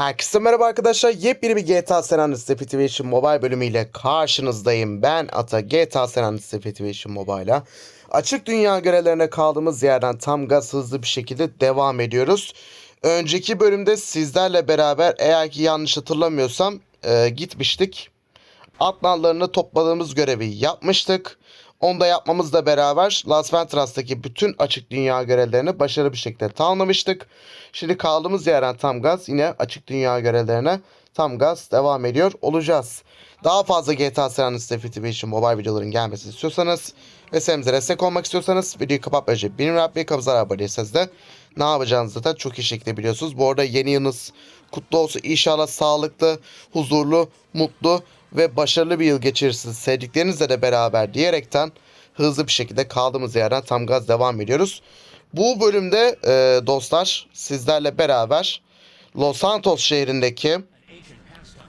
Herkese merhaba arkadaşlar. Yepyeni bir GTA San Andreas Definition Mobile bölümüyle karşınızdayım. Ben Ata GTA San Andreas Definition Mobile'a. Açık dünya görevlerine kaldığımız yerden tam gaz hızlı bir şekilde devam ediyoruz. Önceki bölümde sizlerle beraber eğer ki yanlış hatırlamıyorsam e, gitmiştik. Atlanlarını topladığımız görevi yapmıştık. Onu da yapmamızla beraber Las Ventras'taki bütün açık dünya görevlerini başarılı bir şekilde tamamlamıştık. Şimdi kaldığımız yerden tam gaz yine açık dünya görevlerine tam gaz devam ediyor olacağız. Daha fazla GTA San Andreas Definition Mobile videoların gelmesini istiyorsanız ve serimize destek olmak istiyorsanız videoyu kapatmadan önce benim yapmayı kabızlar abone değilseniz de ne yapacağınızı zaten çok iyi şekilde biliyorsunuz. Bu arada yeni yılınız kutlu olsun. İnşallah sağlıklı, huzurlu, mutlu ve başarılı bir yıl geçirirsiniz. Sevdiklerinizle de beraber diyerekten hızlı bir şekilde kaldığımız yerden tam gaz devam ediyoruz. Bu bölümde e, dostlar sizlerle beraber Los Santos şehrindeki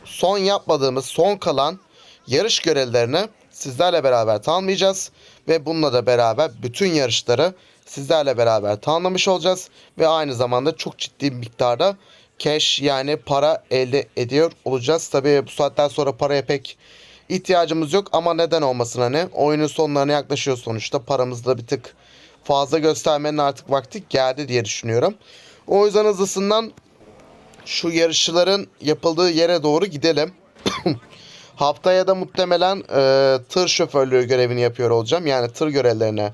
son yapmadığımız son kalan yarış görevlerini sizlerle beraber tamamlayacağız. Ve bununla da beraber bütün yarışları sizlerle beraber tamamlamış olacağız. Ve aynı zamanda çok ciddi bir miktarda cash yani para elde ediyor olacağız. Tabii bu saatten sonra paraya pek ihtiyacımız yok ama neden olmasın hani oyunun sonlarına yaklaşıyor sonuçta paramız da bir tık fazla göstermenin artık vakti geldi diye düşünüyorum. O yüzden hızlısından şu yarışçıların yapıldığı yere doğru gidelim. Haftaya da muhtemelen e, tır şoförlüğü görevini yapıyor olacağım. Yani tır görevlerini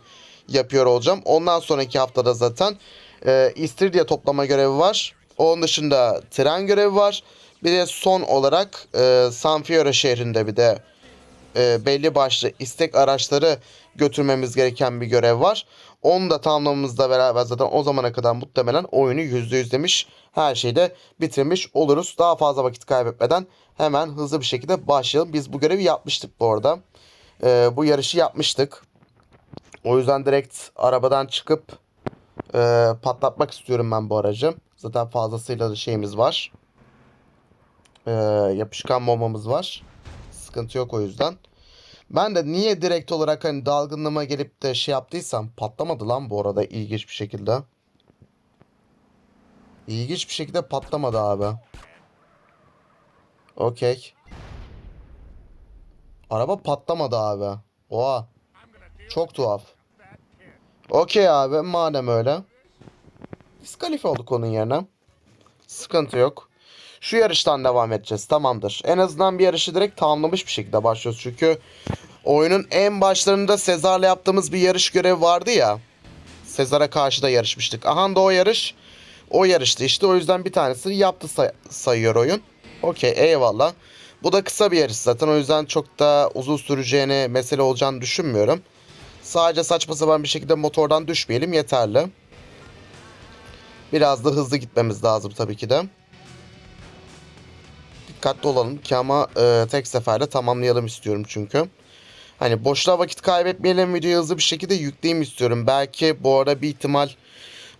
yapıyor olacağım. Ondan sonraki haftada zaten e, İstiridye toplama görevi var. Onun dışında tren görevi var. Bir de son olarak e, San Fiore şehrinde bir de e, belli başlı istek araçları götürmemiz gereken bir görev var. Onu da tamamlamamızla beraber zaten o zamana kadar muhtemelen oyunu %100 demiş her şeyi de bitirmiş oluruz. Daha fazla vakit kaybetmeden hemen hızlı bir şekilde başlayalım. Biz bu görevi yapmıştık bu arada. E, bu yarışı yapmıştık. O yüzden direkt arabadan çıkıp e, patlatmak istiyorum ben bu aracı. Zaten fazlasıyla da şeyimiz var. E, yapışkan bombamız var. Sıkıntı yok o yüzden. Ben de niye direkt olarak hani dalgınlığıma gelip de şey yaptıysam patlamadı lan bu arada ilginç bir şekilde. İlginç bir şekilde patlamadı abi. Okey. Araba patlamadı abi. Oha. Çok tuhaf. Okey abi madem öyle. Diskalifiye olduk onun yerine. Sıkıntı yok. Şu yarıştan devam edeceğiz. Tamamdır. En azından bir yarışı direkt tamamlamış bir şekilde başlıyoruz. Çünkü oyunun en başlarında Sezar'la yaptığımız bir yarış görevi vardı ya. Sezar'a karşı da yarışmıştık. Aha da o yarış. O yarıştı işte. O yüzden bir tanesini yaptı say- sayıyor oyun. Okey eyvallah. Bu da kısa bir yarış zaten. O yüzden çok da uzun süreceğini mesele olacağını düşünmüyorum. Sadece saçma sapan bir şekilde motordan düşmeyelim yeterli. Biraz da hızlı gitmemiz lazım tabii ki de. Dikkatli olalım ki ama e, tek seferde tamamlayalım istiyorum çünkü. Hani boşluğa vakit kaybetmeyelim videoyu hızlı bir şekilde yükleyeyim istiyorum. Belki bu arada bir ihtimal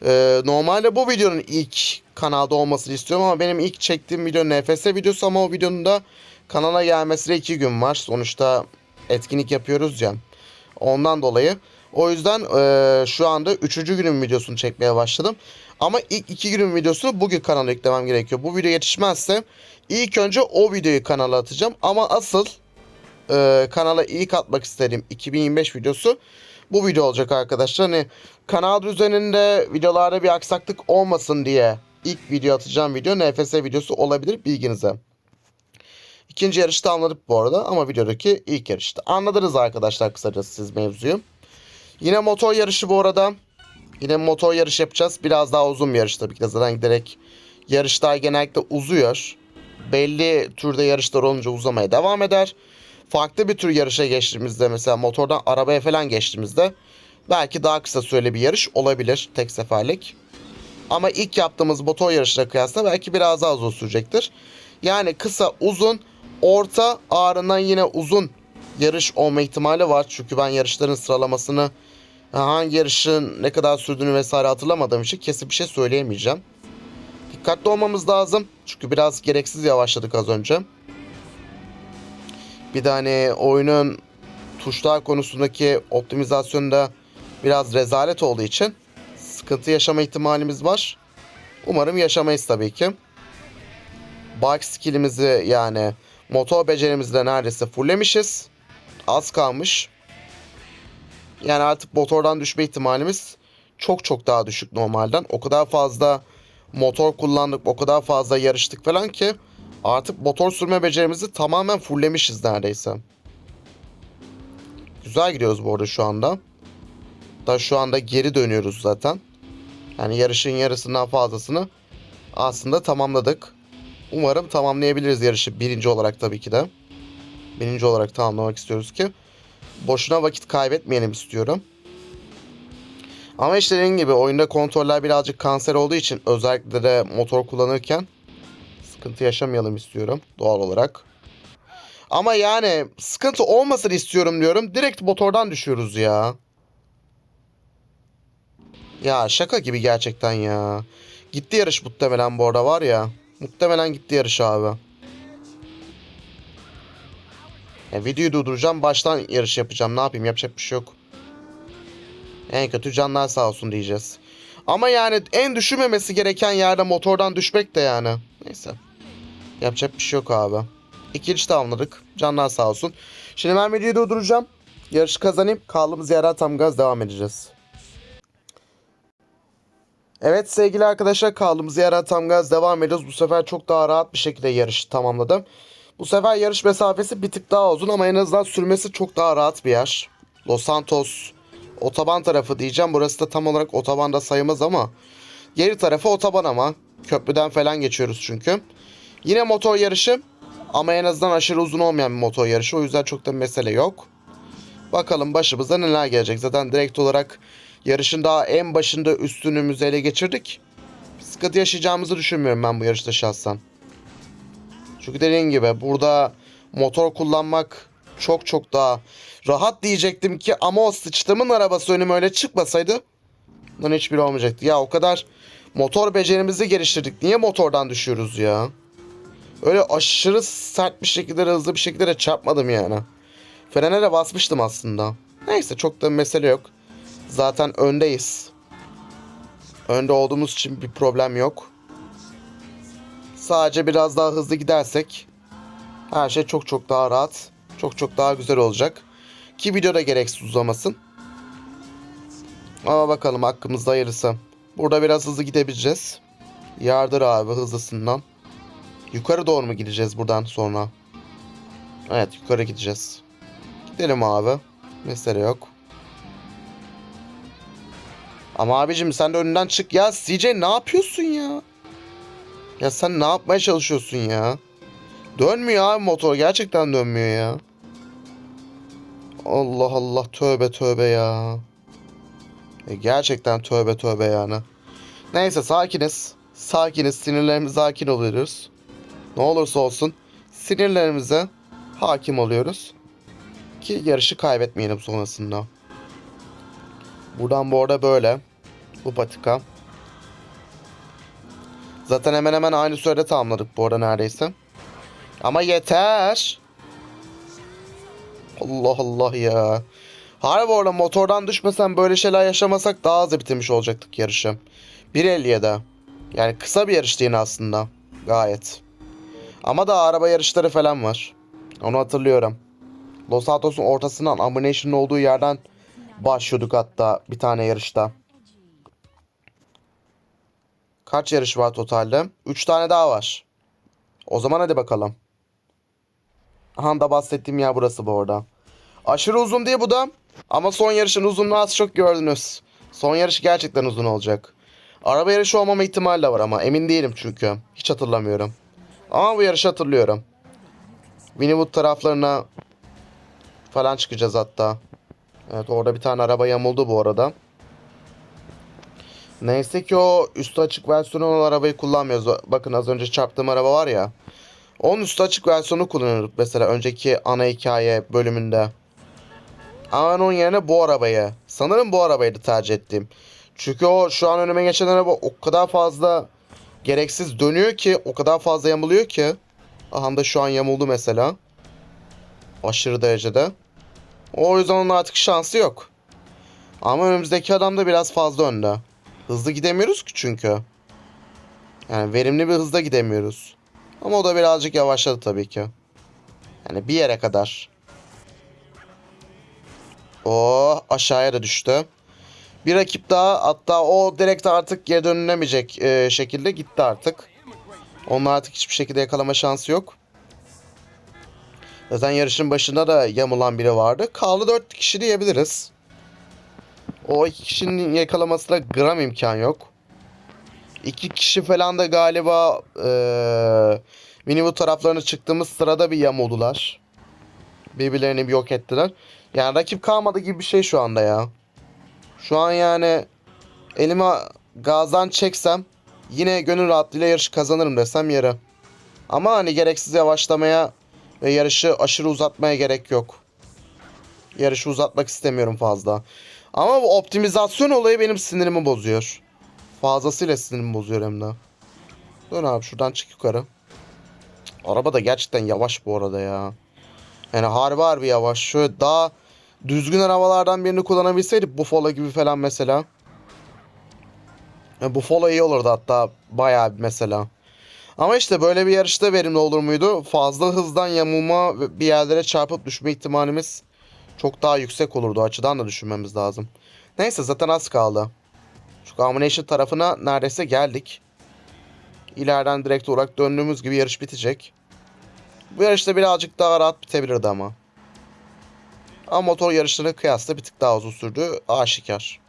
e, normalde bu videonun ilk kanalda olmasını istiyorum ama benim ilk çektiğim video NFS videosu ama o videonun da kanala gelmesine iki gün var. Sonuçta etkinlik yapıyoruz ya. Ondan dolayı. O yüzden e, şu anda üçüncü günün videosunu çekmeye başladım. Ama ilk iki günün videosunu bugün kanala yüklemem gerekiyor. Bu video yetişmezse ilk önce o videoyu kanala atacağım. Ama asıl e, kanala ilk atmak istediğim 2025 videosu bu video olacak arkadaşlar. Hani kanal üzerinde videolarda bir aksaklık olmasın diye ilk video atacağım video NFS videosu olabilir bilginize. İkinci yarışı tamamladık bu arada ama videodaki ilk yarıştı. Anladınız arkadaşlar kısacası siz mevzuyu. Yine motor yarışı bu arada. Yine motor yarışı yapacağız. Biraz daha uzun bir yarış tabii ki de zaten giderek yarışlar genellikle uzuyor. Belli türde yarışlar olunca uzamaya devam eder. Farklı bir tür yarışa geçtiğimizde mesela motordan arabaya falan geçtiğimizde belki daha kısa süreli bir yarış olabilir tek seferlik. Ama ilk yaptığımız motor yarışına kıyasla belki biraz daha uzun sürecektir. Yani kısa, uzun, orta, ağrından yine uzun yarış olma ihtimali var. Çünkü ben yarışların sıralamasını hangi yarışın ne kadar sürdüğünü vesaire hatırlamadığım için kesin bir şey söyleyemeyeceğim. Dikkatli olmamız lazım. Çünkü biraz gereksiz yavaşladık az önce. Bir de hani oyunun tuşlar konusundaki optimizasyonda biraz rezalet olduğu için sıkıntı yaşama ihtimalimiz var. Umarım yaşamayız tabii ki. bike skillimizi yani motor becerimizi de neredeyse fulllemişiz. Az kalmış. Yani artık motordan düşme ihtimalimiz çok çok daha düşük normalden. O kadar fazla motor kullandık, o kadar fazla yarıştık falan ki artık motor sürme becerimizi tamamen fulllemişiz neredeyse. Güzel gidiyoruz bu arada şu anda. Da şu anda geri dönüyoruz zaten. Yani yarışın yarısından fazlasını aslında tamamladık. Umarım tamamlayabiliriz yarışı birinci olarak tabii ki de. Birinci olarak tamamlamak istiyoruz ki. Boşuna vakit kaybetmeyelim istiyorum. Ama işte dediğim gibi oyunda kontroller birazcık kanser olduğu için özellikle de motor kullanırken sıkıntı yaşamayalım istiyorum doğal olarak. Ama yani sıkıntı olmasın istiyorum diyorum. Direkt motordan düşüyoruz ya. Ya şaka gibi gerçekten ya. Gitti yarış muhtemelen bu arada var ya. Muhtemelen gitti yarış abi. Ya videoyu durduracağım baştan yarış yapacağım. Ne yapayım yapacak bir şey yok. En kötü canlar sağ olsun diyeceğiz. Ama yani en düşürmemesi gereken yerde motordan düşmek de yani. Neyse. Yapacak bir şey yok abi. İkinci tamamladık. Canlar sağ olsun. Şimdi ben videoyu durduracağım. Yarışı kazanayım. Kaldığımız yerden tam gaz devam edeceğiz. Evet sevgili arkadaşlar kaldığımız yerden tam gaz devam ediyoruz. Bu sefer çok daha rahat bir şekilde yarışı tamamladım. Bu sefer yarış mesafesi bir tık daha uzun ama en azından sürmesi çok daha rahat bir yer. Los Santos otoban tarafı diyeceğim. Burası da tam olarak otobanda sayılmaz ama geri tarafı otoban ama. Köprüden falan geçiyoruz çünkü. Yine motor yarışı ama en azından aşırı uzun olmayan bir motor yarışı. O yüzden çok da mesele yok. Bakalım başımıza neler gelecek. Zaten direkt olarak yarışın daha en başında üstünümüzü ele geçirdik. Bir sıkıntı yaşayacağımızı düşünmüyorum ben bu yarışta şahsen. Çünkü dediğim gibi burada motor kullanmak çok çok daha rahat diyecektim ki ama o sıçtımın arabası önüme öyle çıkmasaydı bunun hiçbiri olmayacaktı. Ya o kadar motor becerimizi geliştirdik. Niye motordan düşüyoruz ya? Öyle aşırı sert bir şekilde hızlı bir şekilde de çarpmadım yani. Frene de basmıştım aslında. Neyse çok da mesele yok. Zaten öndeyiz. Önde olduğumuz için bir problem yok. Sadece biraz daha hızlı gidersek her şey çok çok daha rahat, çok çok daha güzel olacak. Ki videoda gereksiz uzamasın. Ama bakalım hakkımızda hayırlısı. Burada biraz hızlı gidebileceğiz. Yardır abi hızlısından. Yukarı doğru mu gideceğiz buradan sonra? Evet yukarı gideceğiz. Gidelim abi. Mesele yok. Ama abicim sen de önünden çık ya. CJ ne yapıyorsun ya? Ya sen ne yapmaya çalışıyorsun ya? Dönmüyor abi motor. Gerçekten dönmüyor ya. Allah Allah tövbe tövbe ya. E gerçekten tövbe tövbe yani. Neyse sakiniz. Sakiniz. Sinirlerimize sakin oluyoruz. Ne olursa olsun sinirlerimize hakim oluyoruz. Ki yarışı kaybetmeyelim sonrasında. Buradan bu arada böyle. Bu patika. Zaten hemen hemen aynı sürede tamamladık bu arada neredeyse. Ama yeter. Allah Allah ya. Harbi orada motordan düşmesen böyle şeyler yaşamasak daha hızlı bitirmiş olacaktık yarışı. 1.57. Yani kısa bir yarıştı yine aslında. Gayet. Ama da araba yarışları falan var. Onu hatırlıyorum. Los Santos'un ortasından Abomination'ın olduğu yerden başlıyorduk hatta bir tane yarışta. Kaç yarış var totalde? 3 tane daha var. O zaman hadi bakalım. Aha da bahsettiğim yer burası bu arada. Aşırı uzun değil bu da. Ama son yarışın uzunluğu az çok gördünüz. Son yarış gerçekten uzun olacak. Araba yarışı olmama ihtimali de var ama emin değilim çünkü. Hiç hatırlamıyorum. Ama bu yarışı hatırlıyorum. Winniewood taraflarına falan çıkacağız hatta. Evet orada bir tane araba yamuldu bu arada. Neyse ki o üstü açık versiyonu olan arabayı kullanmıyoruz. Bakın az önce çarptığım araba var ya. Onun üstü açık versiyonu kullanıyorduk mesela önceki ana hikaye bölümünde. Ama onun yerine bu arabayı. Sanırım bu arabayı da tercih ettim. Çünkü o şu an önüme geçen araba o kadar fazla gereksiz dönüyor ki o kadar fazla yamuluyor ki. Aha da şu an yamuldu mesela. Aşırı derecede. O yüzden onun artık şansı yok. Ama önümüzdeki adam da biraz fazla önde. Hızlı gidemiyoruz ki çünkü. Yani verimli bir hızda gidemiyoruz. Ama o da birazcık yavaşladı tabii ki. Yani bir yere kadar. O aşağıya da düştü. Bir rakip daha hatta o direkt artık geri dönülemeyecek e, şekilde gitti artık. Onun artık hiçbir şekilde yakalama şansı yok. Zaten yarışın başında da yamulan biri vardı. Kaldı 4 kişi diyebiliriz. O iki kişinin yakalamasına gram imkan yok. İki kişi falan da galiba eee mini taraflarına çıktığımız sırada bir yamuldular. Birbirlerini bir yok ettiler. Yani rakip kalmadı gibi bir şey şu anda ya. Şu an yani elime gazdan çeksem yine gönül rahatlığıyla yarışı kazanırım desem yere. Ama hani gereksiz yavaşlamaya ve yarışı aşırı uzatmaya gerek yok. Yarışı uzatmak istemiyorum fazla. Ama bu optimizasyon olayı benim sinirimi bozuyor. Fazlasıyla sinirimi bozuyor hem de. Dön abi şuradan çık yukarı. Araba da gerçekten yavaş bu arada ya. Yani harbi harbi yavaş. Şöyle daha düzgün arabalardan birini kullanabilseydik Buffalo gibi falan mesela. Yani Buffalo iyi olurdu hatta bayağı mesela. Ama işte böyle bir yarışta verimli olur muydu? Fazla hızdan yamulma bir yerlere çarpıp düşme ihtimalimiz çok daha yüksek olurdu. O açıdan da düşünmemiz lazım. Neyse zaten az kaldı. Şu combination tarafına neredeyse geldik. İleriden direkt olarak döndüğümüz gibi yarış bitecek. Bu yarışta birazcık daha rahat bitebilirdi ama. Ama motor yarışlarına kıyasla bir tık daha uzun sürdü. Aşikar.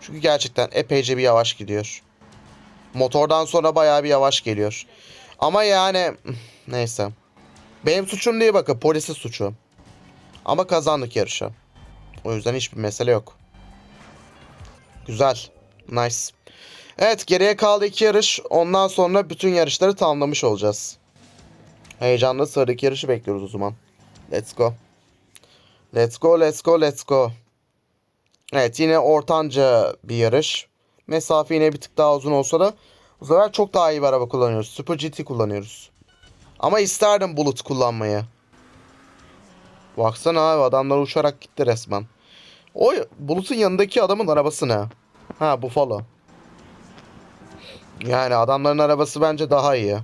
Çünkü gerçekten epeyce bir yavaş gidiyor. Motordan sonra bayağı bir yavaş geliyor. Ama yani neyse. Benim suçum değil bakın polisin suçu. Ama kazandık yarışı. O yüzden hiçbir mesele yok. Güzel. Nice. Evet geriye kaldı iki yarış. Ondan sonra bütün yarışları tamamlamış olacağız. Heyecanla sıradaki yarışı bekliyoruz o zaman. Let's go. Let's go, let's go, let's go. Evet yine ortanca bir yarış. Mesafe yine bir tık daha uzun olsa da bu sefer çok daha iyi bir araba kullanıyoruz. Super GT kullanıyoruz. Ama isterdim Bullet kullanmayı. Baksana abi adamlar uçarak gitti resmen. O Bulut'un yanındaki adamın arabası ne? Ha Buffalo. Yani adamların arabası bence daha iyi.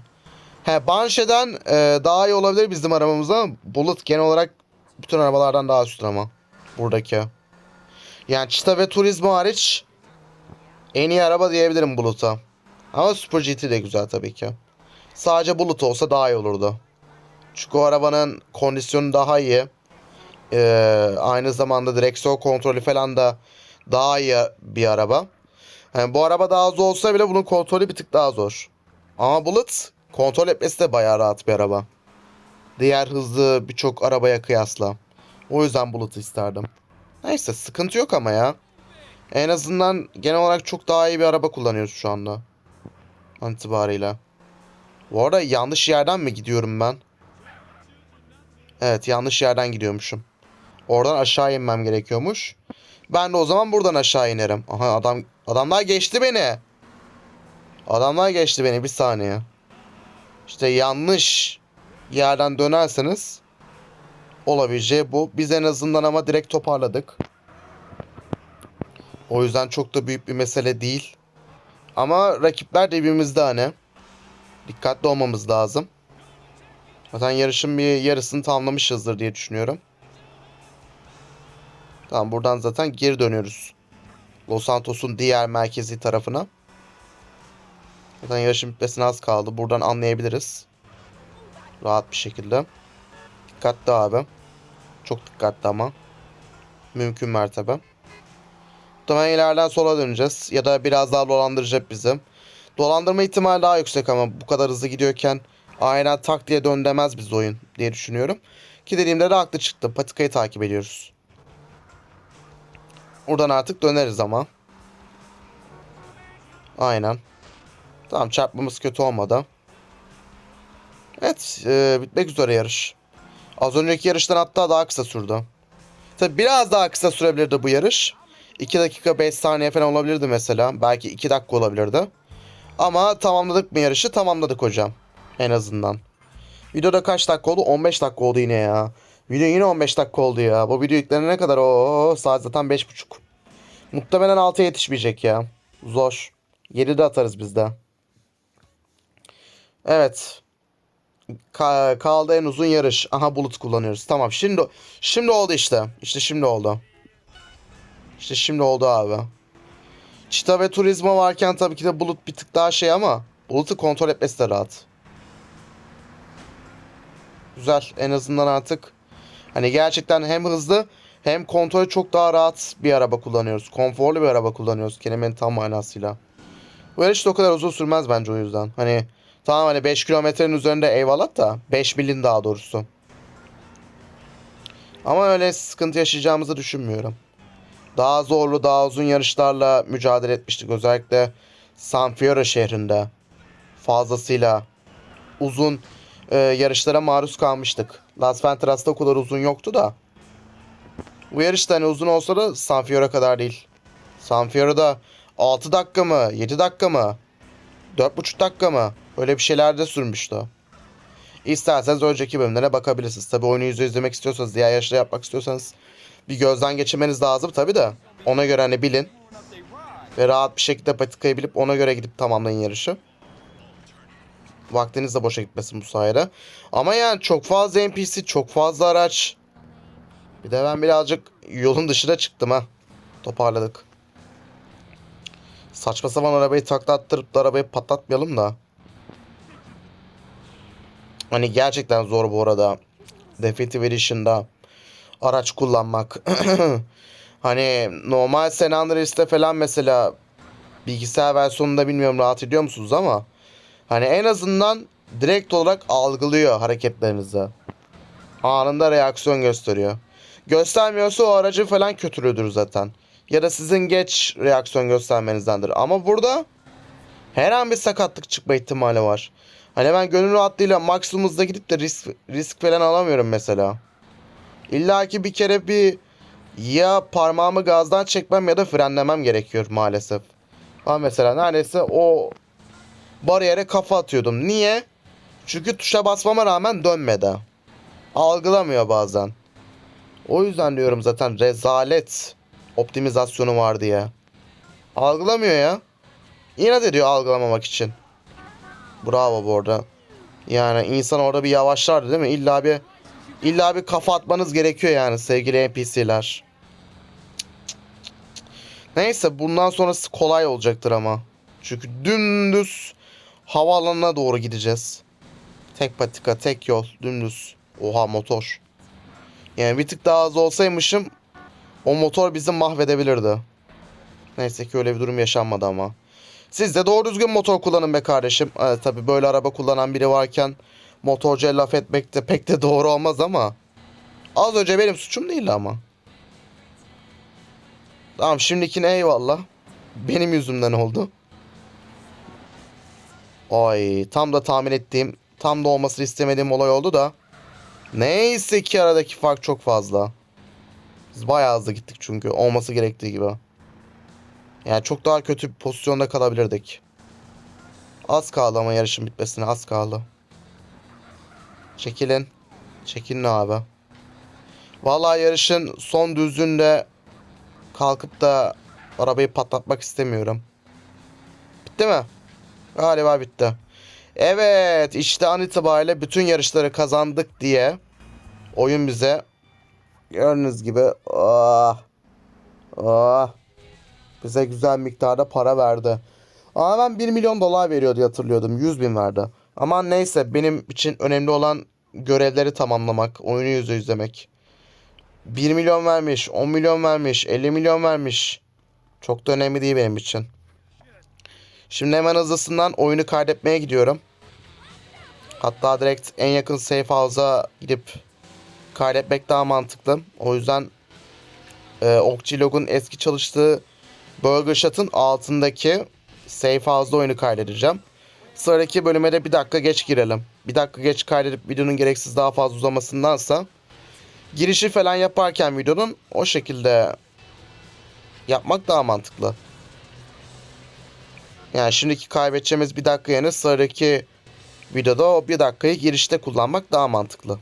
He Banshee'den e, daha iyi olabilir bizim arabamız ama Bullet genel olarak bütün arabalardan daha üstün ama. Buradaki. Yani Cheetah ve Turismo hariç en iyi araba diyebilirim Bulut'a. Ama Super GT de güzel tabii ki. Sadece Bulut olsa daha iyi olurdu. Çünkü o arabanın kondisyonu daha iyi. Ee, aynı zamanda direksiyon kontrolü falan da daha iyi bir araba. Yani bu araba daha az olsa bile bunun kontrolü bir tık daha zor. Ama Bullet kontrol etmesi de bayağı rahat bir araba. Diğer hızlı birçok arabaya kıyasla. O yüzden Bullet isterdim. Neyse sıkıntı yok ama ya. En azından genel olarak çok daha iyi bir araba kullanıyoruz şu anda. An itibariyle. Bu arada yanlış yerden mi gidiyorum ben? Evet yanlış yerden gidiyormuşum. Oradan aşağı inmem gerekiyormuş. Ben de o zaman buradan aşağı inerim. Aha adam adamlar geçti beni. Adamlar geçti beni bir saniye. İşte yanlış yerden dönerseniz olabileceği bu. Biz en azından ama direkt toparladık. O yüzden çok da büyük bir mesele değil. Ama rakipler dibimizde hani. Dikkatli olmamız lazım. Zaten yarışın bir yarısını tamamlamışızdır diye düşünüyorum. Tamam buradan zaten geri dönüyoruz. Los Santos'un diğer merkezi tarafına. Zaten yarışın bitmesine az kaldı. Buradan anlayabiliriz. Rahat bir şekilde. Dikkatli abi. Çok dikkatli ama. Mümkün mertebe. Muhtemelen ileriden sola döneceğiz. Ya da biraz daha dolandıracak bizi. Dolandırma ihtimali daha yüksek ama bu kadar hızlı gidiyorken aynen tak diye dön demez biz oyun diye düşünüyorum. Ki dediğimde de haklı çıktı. Patikayı takip ediyoruz. Buradan artık döneriz ama. Aynen. Tamam çarpmamız kötü olmadı. Evet e, bitmek üzere yarış. Az önceki yarıştan hatta daha kısa sürdü. Tabi biraz daha kısa sürebilirdi bu yarış. 2 dakika 5 saniye falan olabilirdi mesela. Belki 2 dakika olabilirdi. Ama tamamladık mı yarışı? Tamamladık hocam. En azından. Videoda kaç dakika oldu? 15 dakika oldu yine ya. Video yine 15 dakika oldu ya. Bu video yüklenene kadar o saat zaten 5.30. Muhtemelen 6'ya yetişmeyecek ya. Zor. 7'de atarız biz de. Evet. Ka- kaldı en uzun yarış. Aha bulut kullanıyoruz. Tamam şimdi şimdi oldu işte. İşte şimdi oldu. İşte şimdi oldu abi. Çita ve turizma varken tabii ki de bulut bir tık daha şey ama bulutu kontrol etmesi de rahat. Güzel. En azından artık hani gerçekten hem hızlı hem kontrolü çok daha rahat bir araba kullanıyoruz. Konforlu bir araba kullanıyoruz kelimenin tam manasıyla. Bu yarış da o kadar uzun sürmez bence o yüzden. Hani tamam hani 5 kilometrenin üzerinde eyvallah da 5 milin daha doğrusu. Ama öyle sıkıntı yaşayacağımızı düşünmüyorum. Daha zorlu, daha uzun yarışlarla mücadele etmiştik. Özellikle San Fierro şehrinde. Fazlasıyla uzun e, yarışlara maruz kalmıştık. Las Venturas'ta o kadar uzun yoktu da. Bu yarış da hani uzun olsa da San Fierro kadar değil. San Fierro'da 6 dakika mı? 7 dakika mı? 4,5 dakika mı? Öyle bir şeyler de sürmüştü. İsterseniz önceki bölümlere bakabilirsiniz. Tabi oyunu yüzde izlemek istiyorsanız, diğer yarışları yapmak istiyorsanız bir gözden geçirmeniz lazım tabi de. Ona göre hani bilin. Ve rahat bir şekilde patikayı bilip ona göre gidip tamamlayın yarışı. Vaktiniz de boşa gitmesin bu sayede. Ama yani çok fazla NPC, çok fazla araç. Bir de ben birazcık yolun dışına çıktım ha. Toparladık. Saçma sapan arabayı taklattırıp da arabayı patlatmayalım da. Hani gerçekten zor bu arada. Definitive Edition'da araç kullanmak. hani normal San Andreas'te falan mesela bilgisayar versiyonunda bilmiyorum rahat ediyor musunuz ama hani en azından direkt olarak algılıyor hareketlerinizi. Anında reaksiyon gösteriyor. Göstermiyorsa o aracı falan kötülüdür zaten. Ya da sizin geç reaksiyon göstermenizdendir. Ama burada her an bir sakatlık çıkma ihtimali var. Hani ben gönül rahatlığıyla maksimum hızda gidip de risk, risk falan alamıyorum mesela. İlla ki bir kere bir ya parmağımı gazdan çekmem ya da frenlemem gerekiyor maalesef. Ama mesela neredeyse o bariyere kafa atıyordum. Niye? Çünkü tuşa basmama rağmen dönmedi. Algılamıyor bazen. O yüzden diyorum zaten rezalet optimizasyonu var diye. Algılamıyor ya. İnat ediyor algılamamak için. Bravo bu arada. Yani insan orada bir yavaşlardı değil mi? İlla bir illa bir kafa atmanız gerekiyor yani sevgili NPC'ler. Neyse bundan sonrası kolay olacaktır ama. Çünkü dümdüz havaalanına doğru gideceğiz. Tek patika, tek yol, dümdüz. Oha motor. Yani bir tık daha az olsaymışım o motor bizi mahvedebilirdi. Neyse ki öyle bir durum yaşanmadı ama. Siz de doğru düzgün motor kullanın be kardeşim. Ee, tabii böyle araba kullanan biri varken motorcuya laf etmek de pek de doğru olmaz ama. Az önce benim suçum değildi ama. Tamam şimdikine eyvallah. Benim yüzümden oldu. Ay tam da tahmin ettiğim, tam da olmasını istemediğim olay oldu da. Neyse ki aradaki fark çok fazla. Biz bayağı hızlı gittik çünkü olması gerektiği gibi. Yani çok daha kötü bir pozisyonda kalabilirdik. Az kaldı ama yarışın bitmesine az kaldı. Çekilin. Çekilin abi. Vallahi yarışın son düzlüğünde kalkıp da arabayı patlatmak istemiyorum. Bitti mi? Galiba bitti. Evet işte an itibariyle bütün yarışları kazandık diye oyun bize gördüğünüz gibi ah, ah, bize güzel miktarda para verdi. Ama ben 1 milyon dolar veriyor diye hatırlıyordum. 100 bin verdi. Ama neyse benim için önemli olan görevleri tamamlamak, oyunu yüzde yüzlemek. 1 milyon vermiş, 10 milyon vermiş, 50 milyon vermiş. Çok da önemli değil benim için. Şimdi hemen hızlısından oyunu kaydetmeye gidiyorum. Hatta direkt en yakın safe house'a gidip kaydetmek daha mantıklı. O yüzden e, Okçilog'un eski çalıştığı Burger Shot'ın altındaki safe house'da oyunu kaydedeceğim. Sıradaki bölüme de bir dakika geç girelim. Bir dakika geç kaydedip videonun gereksiz daha fazla uzamasındansa girişi falan yaparken videonun o şekilde yapmak daha mantıklı. Yani şimdiki kaybedeceğimiz bir dakika yerine sıradaki videoda o bir dakikayı girişte kullanmak daha mantıklı.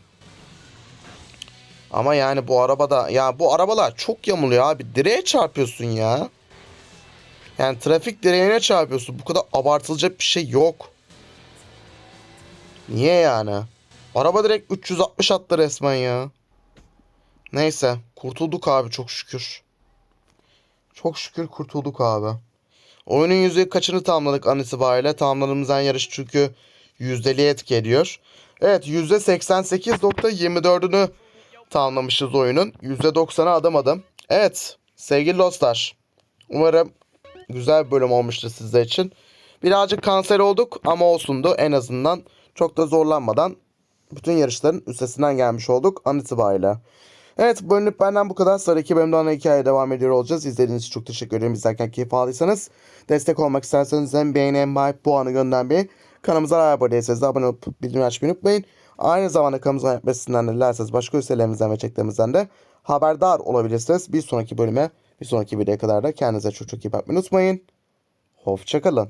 Ama yani bu arabada ya bu arabalar çok yamuluyor abi. Direğe çarpıyorsun ya. Yani trafik direğine çarpıyorsun. Bu kadar abartılacak bir şey yok. Niye yani? Araba direkt 360 attı resmen ya. Neyse kurtulduk abi çok şükür. Çok şükür kurtulduk abi. Oyunun yüzde kaçını tamamladık an itibariyle. Tamamladığımızdan yarış çünkü yüzdeliğe etki ediyor. Evet yüzde 88.24'ünü tamamlamışız oyunun. Yüzde 90'a adım adım. Evet sevgili dostlar. Umarım güzel bir bölüm olmuştur sizler için. Birazcık kanser olduk ama olsundu. En azından çok da zorlanmadan bütün yarışların üstesinden gelmiş olduk an itibariyle. Evet bu bölümlük benden bu kadar. Sıradaki bölümde ana hikaye devam ediyor olacağız. İzlediğiniz için çok teşekkür ederim. İzlerken keyif aldıysanız destek olmak isterseniz hem beğeni hem like puanı göndermeyi kanalımıza abone değilseniz de abone olup bildirim açmayı unutmayın. Aynı zamanda kanalımıza yapmasından de dilerseniz başka üstelerimizden ve çeklerimizden de haberdar olabilirsiniz. Bir sonraki bölüme bir sonraki videoya kadar da kendinize çok çok iyi bakmayı unutmayın. Hoşçakalın.